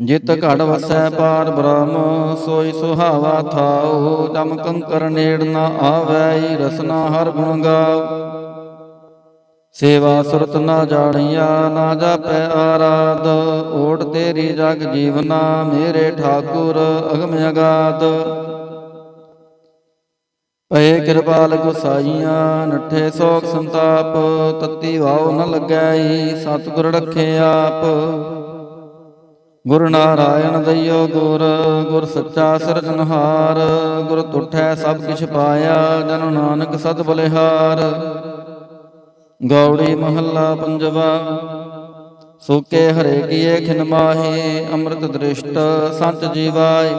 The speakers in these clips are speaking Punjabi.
ਜਿਤ ਘੜ ਵਸੈ ਪਾਰ ਬ੍ਰਹਮ ਸੋਈ ਸੁਹਾਵਾ ਥਾਉ ਜਮ ਕੰਕਰ ਨੇੜ ਨਾ ਆਵੈ ਰਸਨਾ ਹਰ ਗੁਣ ਗਾਉ ਸੇਵਾ ਸੁਰਤ ਨਾ ਜਾਣੀਆ ਨਾ ਜਾਪੈ ਆਰਾਧ ਓਟ ਤੇਰੀ ਜਗ ਜੀਵਨਾ ਮੇਰੇ ਠਾਕੁਰ ਅਗਮ ਅਗਾਧ ਪਏ ਕਿਰਪਾਲ ਗੁਸਾਈਆਂ ਨੱਠੇ ਸੋਖ ਸੰਤਾਪ ਤਤੀ ਵਾਉ ਨ ਲੱਗੈ ਸਤਿਗੁਰ ਰੱਖੇ ਆਪ। ਗੁਰ ਨਾਰਾਇਣ ਦਇਓ ਗੁਰ ਗੁਰ ਸੱਚਾ ਸਿਰਜਨਹਾਰ ਗੁਰ ਤੁਠੈ ਸਭ ਕਿਛ ਪਾਇਆ, ਜਨ ਨਾਨਕ ਸਦ ਬਲਿਹਾਰ। ਗੌੜੀ ਮਹੱਲਾ ਪੰਜਵਾ, ਸੋਕੇ ਹਰੇ ਕੀਏ ਖਿਨ ਮਾਹੀ, ਅੰਮ੍ਰਿਤ ਦ੍ਰਿਸ਼ਟ ਸੰਤ ਜੀਵਾਏ।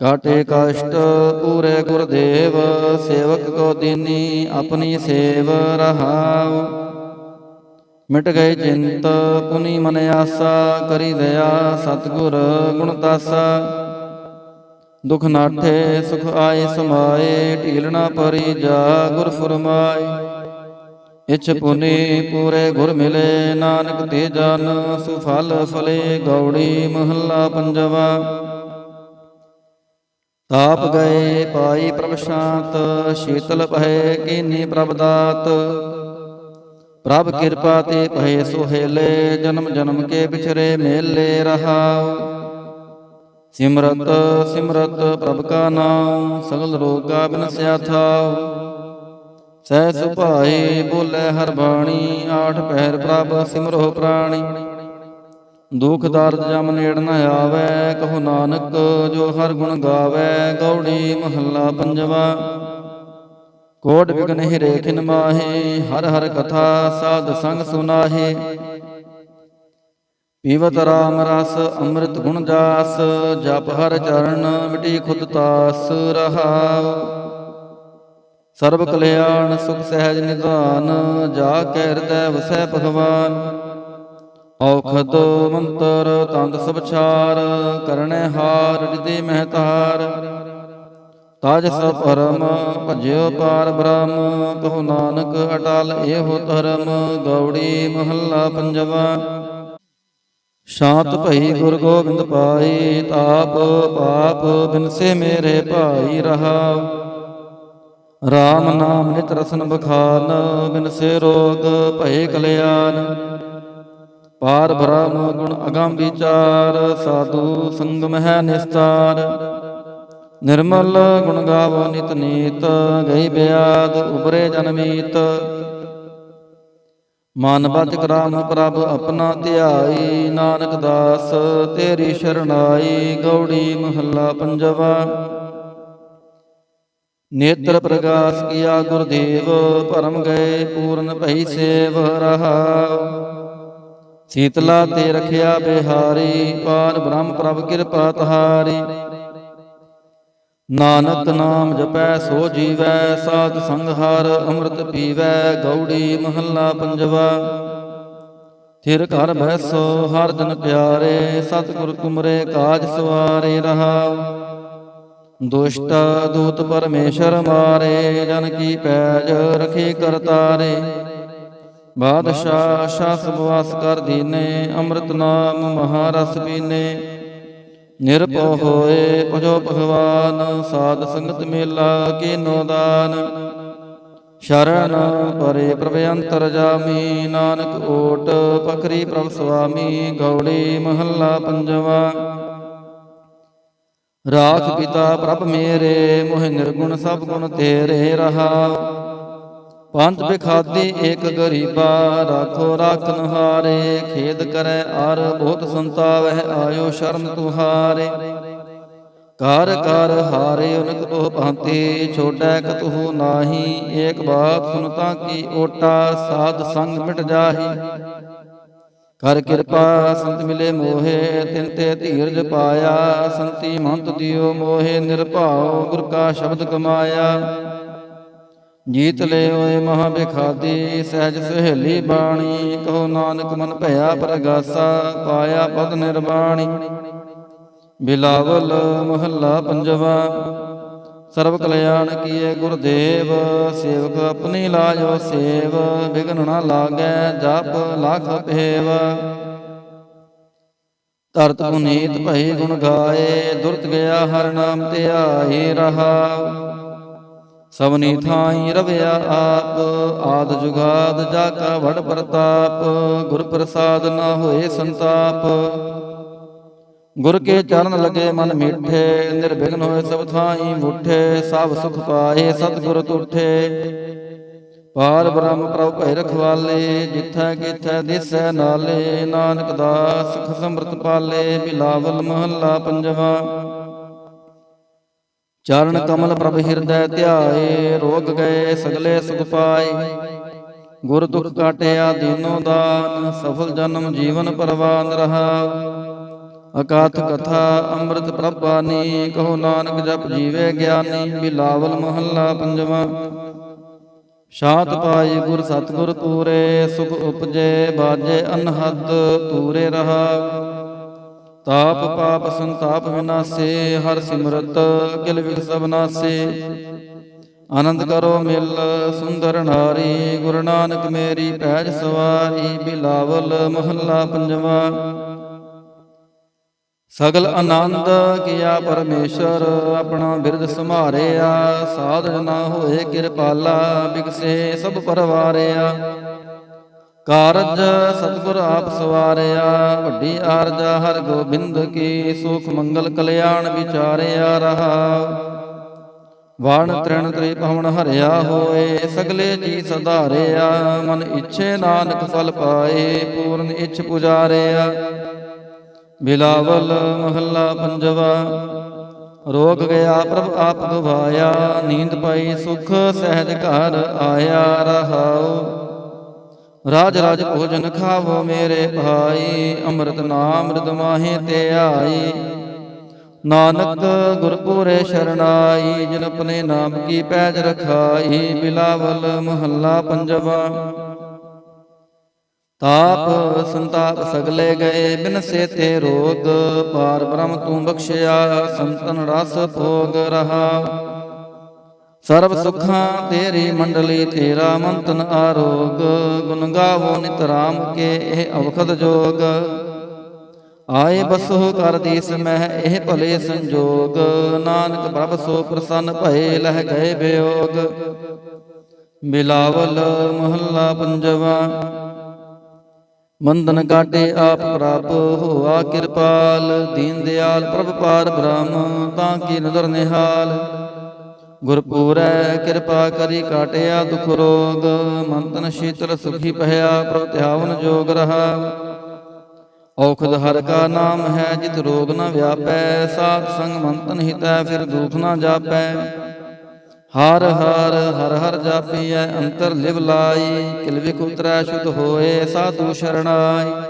ਕਾਟੇ ਕਸ਼ਟ ਪੂਰੇ ਗੁਰਦੇਵ, ਸੇਵਕ ਕੋ ਦੀਨੀ, ਆਪਣੀ ਸੇਵ ਰਹਾਉ। ਮਿਟ ਗਏ ਚਿੰਤ, ਪੁਨੀ ਮਨ ਆਸਾ, ਕਰੀ ਦਇਆ, ਸਤਿਗੁਰ ਗੁਣ ਤਾਸਾ ਦੁਖ ਨਾਠੇ, ਸੁਖ ਆਏ, ਸਮਾਏ ਢੀਲਣਾ ਪਰੀ ਜਾ, ਗੁਰ ਫਰਮਾਏ। ਇਛ ਪੁਨੀ ਪੂਰੇ ਗੁਰ ਮਿਲੇ, ਨਾਨਕ ਤੇ ਜਨ, ਸੁਫਲ ਫਲੇ, ਗੌੜੀ ਮਹੱਲਾ ਪੰਜਵਾ। ਤਾਪ ਗਏ, ਪਾਈ ਪ੍ਰਭ ਸ਼ਾਂਤ, ਸ਼ੀਤਲ ਭਏ ਕੀਨੀ ਪ੍ਰਭ ਦਾਤ। ਪ੍ਰਭ ਕਿਰਪਾ ਤੇ ਭਏ ਸੁਹੇਲੇ, ਜਨਮ ਜਨਮ ਕੇ ਵਿਚਰੇ ਮੇਲੇ ਰਹਾਉ ਸਿਮਰਤ ਸਿਮਰਤ ਪ੍ਰਭ ਕਾ ਨਾਮ, ਸਗਲ ਰੋਗਾ ਬਿਨਸਿਆ ਥਾਉ ਸਹਿ ਸੁਭਾਏ ਬੋਲੇ ਹਰ ਬਾਣੀ, ਆਠ ਪਹਿਰ ਪ੍ਰਭ ਸਿਮਰੋ ਪ੍ਰਾਣੀ। ਦੁਖ ਦਰਦ ਜਮ ਨੇੜ ਨ ਆਵੇ, ਕਹੋ ਨਾਨਕ ਜੋ ਹਰ ਗੁਣ ਗਾਵੇ, ਗੌੜੀ ਮਹੱਲਾ ਪੰਜਵਾ। ਕੋਟ ਵਿਗਨ ਹੀ ਰੇਖਿਨ ਮਾਹੇ, ਹਰ ਹਰ ਕਥਾ ਸਾਧ ਸੰਗ ਸੁਨਾਹੇ। ਪੀਵਤ ਰਾਮ ਰਸ, ਅੰਮ੍ਰਿਤ ਗੁਣ ਜਾਸ ਜਪ ਹਰ ਚਰਨ, ਮਿਟੀ ਖੁਦ ਤਾਸ ਰਹਾਉ। ਸਰਬ ਕਲਿਆਣ, ਸੁਖ ਸਹਿਜ ਨਿਧਾਨ, ਜਾ ਕੈ ਹਿਰਦੈ ਵਸੈ ਭਗਵਾਨ। ਔਖਦ ਮੰਤਰ, ਤੰਦ ਸਭ ਛਾਰ ਕਰਣੈ ਹਾਰ ਰਿਦੇ ਮਹਤਾਰ। ਤਾਜ ਸਭ ਪਰਮ ਭਜਿਓ ਪਾਰ ਬ੍ਰਹਮ, ਕਹੋ ਨਾਨਕ ਅਟਲ, ਇਹੋ ਧਰਮ, ਗੌੜੀ ਮਹੱਲਾ ਪੰਜਵਾ। ਸ਼ਾਂਤ ਭਈ ਗੁਰ ਗੋਬਿੰਦ ਪਾਈ, ਤਾਪ ਪਾਪ ਬਿਨਸੇ ਮੇਰੇ ਭਾਈ ਰਹਾਉ RAM ਨਾਮ ਨਿਤ ਰਸਨ ਬਖਾਨ ਬਿਨਸੇ ਰੋਗ ਭਏ ਕਲਿਆਣ। ਪਾਰ ਬ੍ਰਹਮ ਗੁਣ ਅਗੰਮ ਵਿਚਾਰ ਸਾਧੂ ਸੰਗਮ ਹੈ ਨਿਸਤਾਰ। ਨਿਰਮਲ ਗੁਣ ਗਾਵੋ ਨਿਤ ਨੀਤ, ਗਈ ਬਿਆਦ ਉਬਰੇ ਜਨਮੀਤ ਮਨ ਬਚ ਕਰਾਮ ਪ੍ਰਭ ਆਪਣਾ ਧਿਆਈ, ਨਾਨਕ ਦਾਸ ਤੇਰੀ ਸ਼ਰਣਾਈ, ਗੌੜੀ ਮਹੱਲਾ ਪੰਜਵਾ। ਨੇਤਰ ਪ੍ਰਗਾਸ ਕੀਆ ਗੁਰਦੇਵ, ਪਰਮ ਗਏ ਪੂਰਨ ਭਈ ਸੇਵ ਰਹਾਉ। ਸੀਤਲਾ ਤੇ ਰਖਿਆ ਬਿਹਾਰੀ ਪਾਰ ਬ੍ਰਹਮ ਪ੍ਰਭ ਕਿਰਪਾ ਤਹਾਰੀ। ਨਾਨਕ ਨਾਮ ਜਪੈ, ਸੋ ਜੀਵੈ, ਸਾਧ ਸੰਗ ਹਰ, ਅੰਮ੍ਰਿਤ ਪੀਵੈ, ਗੌੜੀ ਮਹੱਲਾ ਪੰਜਵਾ। ਥਿਰ ਘਰ ਬੈਸੋ ਹਰ ਜਨ ਪਿਆਰੇ, ਸਤਿਗੁਰ ਤੁਮਰੇ ਕਾਜ ਸਵਾਰੇ ਰਹਾ। ਦੁਸ਼ਟ ਦੂਤ ਪਰਮੇਸ਼ਰ ਮਾਰੇ, ਜਨ ਕੀ ਪੈਜ ਰਖੀ ਕਰਤਾਰੇ ਬਾਦਸ਼ਾਹ ਸ਼ਾਸ ਬਵਾਸ ਕਰ ਦੀਨੇ, ਅੰਮ੍ਰਿਤ ਨਾਮ ਮਹਾਰਸ ਪੀਨੇ। ਨਿਰਭਉ ਹੋਏ ਭਜੋ ਭਗਵਾਨ ਸਾਧ ਸੰਗਤ ਮੇਲਾ ਕੀਨੋ ਦਾਨ ਸ਼ਰਨ ਪਰੇ ਪ੍ਰਭ ਅੰਤਰ ਜਾਮੀ ਨਾਨਕ ਓਟ ਪਖਰੀ ਪ੍ਰਭ ਸੁਆਮੀ ਗੌੜੀ ਮਹੱਲਾ ਪੰਜਵਾ। ਰਾਖ ਪਿਤਾ ਪ੍ਰਭ ਮੇਰੇ ਮੋਹਿ ਨਿਰਗੁਣ ਸਭ ਗੁਣ ਤੇਰੇ ਰਹਾਉ ਪੰਜ ਬਿਖਾਦੀ ਏਕ ਗਰੀਬਾ, ਰਾਖੋ ਰਾਖਨ ਹਾਰੇ ਖੇਦ ਕਰੈ ਅਰ ਬਹੁਤ ਸੰਤਾਵਹਿ, ਆਇਓ ਸ਼ਰਮ ਤੁਹਾਰੇ। ਕਰ ਕਰ ਹਾਰੇ ਉਨਕ ਤੋਹ ਭਾਂਤੀ, ਛੋਟੈ ਕਤਹੁ ਨਾਹੀ, ਏਕ ਬਾਤ ਸੁਨਤਾ ਕੀ ਓਟਾ, ਸਾਧ ਸੰਗ ਮਿਟ ਜਾਹੀ। ਕਰ ਕਿਰਪਾ, ਸੰਤ ਮਿਲੇ ਮੋਹੇ, ਤਿਨ ਤੇ ਧੀਰਜ ਪਾਇਆ, ਸੰਤੀ ਮੰਤ ਦਿਓ ਮੋਹੇ, ਨਿਰਭਉ ਗੁਰ ਕਾ ਸ਼ਬਦ ਕਮਾਇਆ। ਜੀਤ ਲੈ ਓਏ ਮਹਾ ਬਿਖਾਦੀ ਸਹਿਜ ਸਹੇਲੀ ਬਾਣੀ, ਕਹੋ ਨਾਨਕ ਮਨ ਭਇਆ ਪ੍ਰਗਾਸਾ, ਪਾਇਆ ਪਦ ਨਿਰਵਾਣੀ। ਬਿਲਾਵਲ ਮਹੱਲਾ ਪੰਜਵਾ, ਸਰਬ ਕਲਿਆਣ ਕੀਏ ਗੁਰਦੇਵ, ਸੇਵਕ ਆਪਣੀ ਲਾਜੋ ਸੇਵ ਬਿਗਨ ਨਾ ਲਾਗੈ ਜਪ ਲਖ ਭੇਵ। ਧਰਤ ਪੁਨੀਤ ਭਈ ਗੁਣ ਗਾਏ, ਦੁਰਤ ਗਿਆ ਹਰ ਨਾਮ ਧਿਆਈ ਰਹਾ। ਸਭਨੀ ਥਾਈ ਰਵਿਆ ਆਪ ਆਦ ਜੁਗਾਦ ਜਾ ਕਾ ਵਡ ਪ੍ਰਤਾਪ ਗੁਰ ਪ੍ਰਸਾਦ ਨਾ ਹੋਏ ਸੰਤਾਪ। ਗੁਰ ਕੇ ਚਰਨ ਲਗੇ ਮਨ ਮੀਠੇ ਨਿਰਵਿਘਨ ਹੋਏ ਸਭ ਥਾਈ ਮੁਠੇ ਸਭ ਸੁਖ ਪਾਏ ਸਤਿਗੁਰ ਤੁਠੇ। ਪਾਰ ਬ੍ਰਹਮ ਪ੍ਰਭ ਭੈ ਰਖਵਾਲੇ ਜਿੱਥੈ ਕਿਥੈ ਦਿਸੈ ਨਾਲੇ। ਨਾਨਕ ਦਾਸ ਸੁਖ ਸਮਰਤ ਪਾਲੇ ਬਿਲਾਵਲ ਮਹੱਲਾ ਪੰਜਵਾ। ਚਰਨ ਕਮਲ ਪ੍ਰਭ ਹਿਰਦੈ ਧਿਆਏ ਰੋਗ ਗਏ ਸਗਲੇ ਸੁਖ ਪਾਏ। ਗੁਰ ਦੁਖ ਕਾਟਿਆ ਦੀਨੋ ਦਾਨ ਸਫਲ ਜਨਮ ਜੀਵਨ ਪਰਵਾਨ ਰਹਾ ਅਕਾਥ ਕਥਾ ਅੰਮ੍ਰਿਤ ਪ੍ਰਭਾਨੀ ਕਹੋ ਨਾਨਕ ਜਪ ਜੀਵੇ ਗਿਆਨੀ ਬਿਲਾਵਲ ਮਹੱਲਾ ਪੰਜਵਾ। ਸ਼ਾਂਤ ਪਾਈ ਗੁਰ ਸਤਗੁਰ ਪੂਰੇ ਸੁਖ ਉਪਜੇ ਬਾਜੇ ਅਨਹਦ ਤੂਰੇ ਰਹਾ। ਤਾਪ ਪਾਪ ਸੰਤਾਪ ਵਿਨਾਸੇ, ਹਰ ਸਿਮਰਤ ਕਿਲ ਵਿਗ ਸਭ ਨਾਸੇ। ਆਨੰਦ ਕਰੋ ਮਿਲ, ਸੁੰਦਰ ਨਾਰੀ, ਗੁਰੂ ਨਾਨਕ ਮੇਰੀ ਪੈਜ ਸਵਾਰੀ, ਬਿਲਾਵਲ ਮਹੱਲਾ ਪੰਜਵਾ। ਸਗਲ ਆਨੰਦ ਕੀਆ ਪਰਮੇਸ਼ਰ, ਆਪਣਾ ਬਿਰਦ ਸੰਭਾਰਿਆ ਸਾਧ ਜਨਾ ਹੋਏ ਕਿਰਪਾਲਾ, ਬਿਕਸੇ ਸਭ ਪਰਵਾਰਿਆ। ਕਾਰਜ ਸਤਿਗੁਰ ਆਪ ਸਵਾਰਿਆ, ਵੱਡੀ ਆਰਜਾ ਹਰ ਗੋਬਿੰਦ ਕੀ, ਸੁਖ ਮੰਗਲ ਕਲਿਆਣ ਵਿਚਾਰਿਆ ਰਹਾ। ਵਾਣ ਤ੍ਰਿਣ ਤ੍ਰੀ ਪਵਨ ਹਰਿਆ ਹੋਏ, ਸਗਲੇ ਜੀ ਸਧਾਰਿਆ, ਮਨ ਇੱਛੇ ਨਾਨਕ ਫਲ ਪਾਏ, ਪੂਰਨ ਇੱਛ ਪੁਜਾਰਿਆ। ਬਿਲਾਵਲ ਮਹੱਲਾ ਪੰਜਵਾ, ਰੋਗ ਗਿਆ ਪ੍ਰਭ ਆਪ ਗਵਾਇਆ ਨੀਂਦ ਪਾਈ ਸੁਖ ਸਹਿਜ ਘਰ ਆਇਆ ਰਹਾਉ। ਰਾਜ ਰਾਜ ਭੋਜਨ ਖਾਵੋ ਮੇਰੇ ਭਾਈ, ਅੰਮ੍ਰਿਤ ਨਾਮ ਰਿਦ ਮਾਹੇ ਤੇ ਆਈ। ਨਾਨਕ ਗੁਰਪੂਰੇ ਸ਼ਰਨਾਈ, ਜਿਨ ਆਪਣੇ ਨਾਮ ਕੀ ਪੈਜ ਰਖਾਈ, ਬਿਲਾਵਲ ਮਹੱਲਾ ਪੰਜਵਾ। ਤਾਪ ਸੰਤਾਪ ਸਗਲੇ ਗਏ, ਬਿਨ ਸੇ ਤੇ ਰੋਗ ਪਾਰ ਬ੍ਰਹਮ ਤੂੰ ਬਖਸ਼ਿਆ, ਸੰਤਨ ਰਸ ਭੋਗ ਰਹਾ। ਸਰਬ ਸੁਖਾਂ ਤੇਰੀ ਮੰਡਲੀ ਤੇਰਾ ਮੰਤਨ ਆਰੋਗ, ਗੁਣ ਗਾਵੋ ਨਿਤ ਰਾਮ ਕੇ ਇਹ ਅਵਖਦ ਜੋਗ। ਆਏ ਬਸੋ ਕਰ ਦੀਸ ਮਹਿ ਇਹ ਭਲੇ ਸੰਜੋਗ, ਨਾਨਕ ਪ੍ਰਭ ਸੋ ਪ੍ਰਸੰਨ ਭਏ ਲਹਿ ਗਏ ਬਿਯੋਗ ਬਿਲਾਵਲ ਮਹੱਲਾ ਪੰਜਵਾ, ਮੰਦਨ ਕਾਟੇ ਆਪ ਪ੍ਰਭ ਹੋਆ ਕਿਰਪਾਲ, ਦੀਨ ਦਿਆਲ ਪ੍ਰਭ ਪਾਰ ਬ੍ਰਹਮ, ਤਾਂ ਕੀ ਨਦਰ ਨਿਹਾਲ। ਗੁਰਪੂਰੈ ਕਿਰਪਾ ਕਰੀ ਕਾਟਿਆ ਦੁਖ ਰੋਗ ਮੰਤਨ ਸ਼ੀਤਲ ਸੁਖੀ ਭਇਆ, ਪ੍ਰਭ ਧਿਆਵਨ ਜੋਗ ਰਹਾ। ਔਖਦ ਹਰ ਕਾ ਨਾਮ ਹੈ, ਜਿਤ ਰੋਗ ਨ ਵਿਆਪੈ, ਸਾਧ ਸੰਗ ਮੰਤਨ ਹਿਤੈ, ਫਿਰ ਦੁਖ ਨ ਜਾਪੈ। ਹਰ ਹਰ ਹਰ ਹਰ ਜਾਪੀਐ, ਅੰਤਰ ਲਿਵ ਲਾਈ, ਕਿਲ ਵਿਖ ਉਤਰੈ, ਸ਼ੁਧ ਹੋਏ, ਸਾਧੂ ਸ਼ਰਣਾਈ।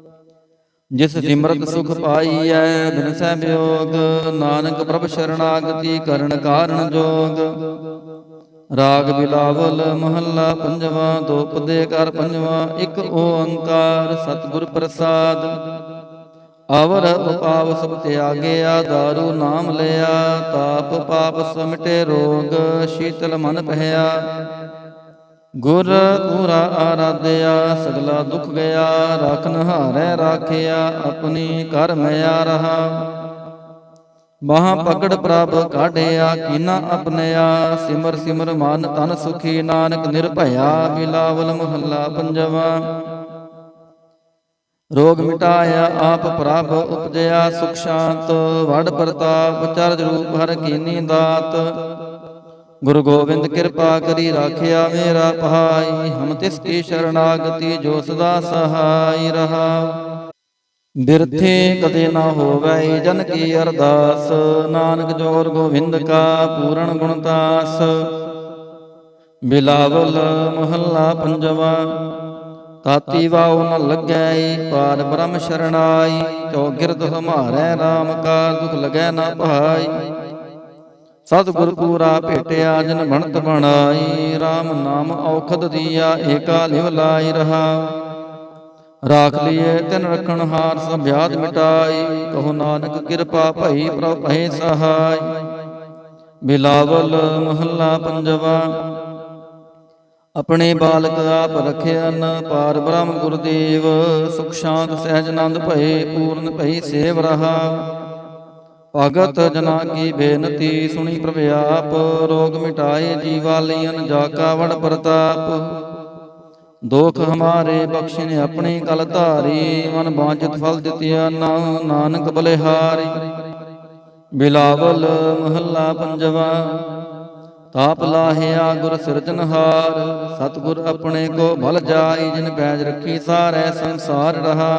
ਜਿਸ ਸਿਮਰਤ ਸੁਖ ਪਾਈਐ ਬਿਨ ਸਹਿ ਬਿਯੋਗ ਨਾਨਕ ਪ੍ਰਭ ਸ਼ਰਣਾਗਤੀ ਕਰਨ ਕਾਰਨ ਜੋਗ। ਰਾਗ ਬਿਲਾਵਲ ਮਹੱਲਾ ਪੰਜਵਾ ਦੋ ਪਦੇ ਕਰ ਪੰਜਵਾ ਇੱਕ ਓੰਕਾਰ ਸਤਿਗੁਰ ਪ੍ਰਸਾਦ। ਅਵਰ ਉਪਾਵ ਸਭ ਤਿਆਗਿਆ ਦਾਰੂ ਨਾਮ ਲਿਆ ਤਾਪ ਪਾਪ ਸਮਟੇ ਰੋਗ ਸ਼ੀਤਲ ਮਨ ਭਇਆ। ਗੁਰ ਪੂਰਾ ਆਰਾਧਿਆ, ਸਗਲਾ ਦੁਖ ਗਿਆ, ਰਖਨ ਹਾਰੈ ਰਾਖਿਆ, ਆਪਣੀ ਕਰ ਮਿਆ ਰਹਾ। ਮਹਾ ਪਕੜ ਪ੍ਰਭ ਕਾਢਿਆ, ਕੀਨਾ ਆਪਣਿਆ ਸਿਮਰ ਸਿਮਰ ਮਨ ਤਨ ਸੁਖੀ, ਨਾਨਕ ਨਿਰਭਇਆ ਬਿਲਾਵਲ ਮਹੱਲਾ ਪੰਜਵਾ। ਰੋਗ ਮਿਟਾਇਆ, ਆਪ ਪ੍ਰਭ ਉਪਜਿਆ, ਸੁਖ ਸ਼ਾਂਤ, ਵਡ ਪ੍ਰਤਾਪ, ਚਰਜ ਰੂਪ ਹਰ ਕੀਨੀ ਦਾਤ। ਗੁਰੂ ਗੋਬਿੰਦ ਕਿਰਪਾ ਕਰੀ ਰਾਖਿਆ ਮੇਰਾ ਭਾਈ, ਹਮ ਤਿਸ ਕੀ ਸ਼ਰਨਾਗਤੀ ਜੋ ਸਦਾ ਸਹਾਈ ਰਹਾ। ਬਿਰਥੇ ਕਦੇ ਨਾ ਹੋਵੈ ਜਨ ਕੀ ਅਰਦਾਸ, ਨਾਨਕ ਜੋਰ ਗੋਬਿੰਦ ਕਾ ਪੂਰਨ ਗੁਣਤਾਸ ਬਿਲਾਵਲ ਮਹੱਲਾ ਪੰਜਵਾ, ਤਾਤੀ ਵਾਉ ਨ ਲੱਗੈ ਪਾਰ ਬ੍ਰਹਮ ਸ਼ਰਣਾਈ ਚੌਗਿਰਦ ਹਮਾਰੈ RAM ਕਾ ਦੁਖ ਲਗੈ ਨਾ ਭਾਈ ਸਤਿਗੁਰ ਪੂਰਾ ਭੇਟਿਆ ਜਨ ਬਣਤ ਬਣਾਈ RAM ਨਾਮ ਔਖਦ ਦੀਆ, ਏਕਾ ਲਿਵ ਲਾਈ ਰਹਾ। ਰਾਖ ਲਈਏ ਤਿਨ ਰਖਣ ਹਾਰ ਸਭ ਮਿਟਾਈ, ਕਹੋ ਨਾਨਕ ਕਿਰਪਾ ਭਈ ਪ੍ਰਭ ਭੈ ਸਹਾਈ। ਬਿਲਾਵਲ ਮਹੱਲਾ ਪੰਜਵਾ, ਆਪਣੇ ਬਾਲਕ ਆਪ ਰਖਿਆਨ ਪਾਰ ਬ੍ਰਹਮ ਗੁਰਦੇਵ, ਸੁਖ ਸ਼ਾਂਤ ਸਹਿਜ ਆਨੰਦ ਭਏ, ਪੂਰਨ ਭਈ ਸੇਵ ਰਹਾ। ਭਗਤ ਜਨਾ ਕੀ ਬੇਨਤੀ ਸੁਣੀ ਪ੍ਰਭ ਆਪ, ਰੋਗ ਮਿਟਾਏ ਜੀਵਾ ਲਿයਨ ਜਾ ਕਾ ਪ੍ਰਤਾਪ। ਦੋਖ ਹਮਾਰੇ ਬਖਸ਼ਿਨ ਆਪਣੀ ਕਲ ਧਾਰੀ, ਮਨ ਬਾਂਝਤ ਫਲ ਦਿੱਤਿਆ ਨਾ, ਨਾਨਕ ਬਲਿਹਾਰੀ। ਬਿਲਾਵਲ ਮਹੱਲਾ ਪੰਜਵਾ, ਤਾਪ ਲਾਹਿਆ ਗੁਰ ਸਿਰਜਨਹਾਰ ਸਤਿਗੁਰ ਆਪਣੇ ਕੋ ਭਲ ਜਾਈ, ਜਿਨ ਪੈਜ ਰੱਖੀ ਸਾਰੇ ਸੰਸਾਰ ਰਹਾ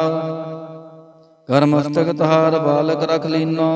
ਕਰਮਸਤਕ ਤਹਾਰ ਬਾਲਕ ਰਖ ਲੀਨੋ।